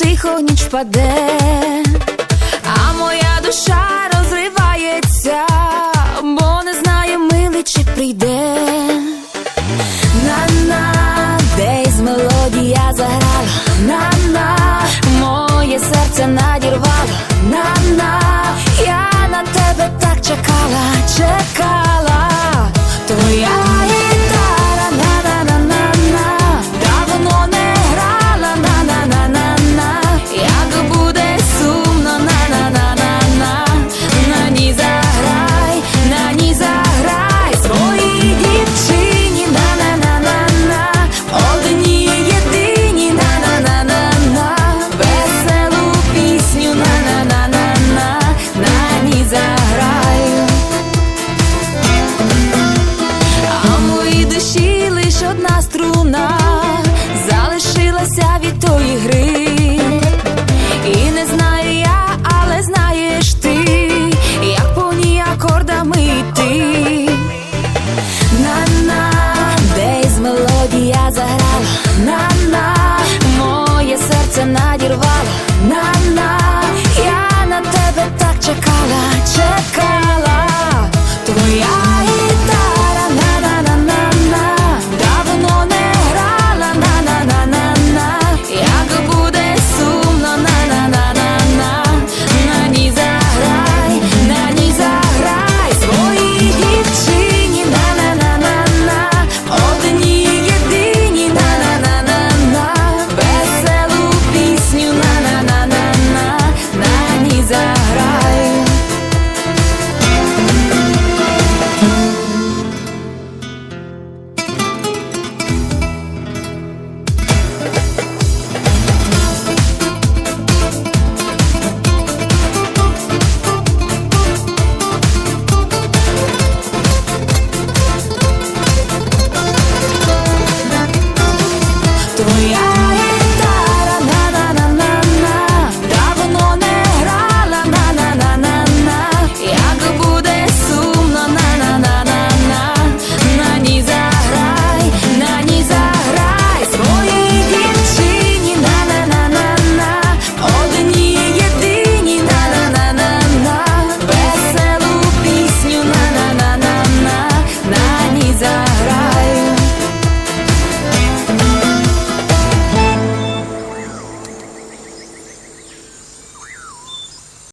тихо ніч паде, а моя душа розривається, бо не знає, милий чи прийде. На на десь мелодія заграла, на на моє серце надірвало, на на я на тебе так чекала, чекала.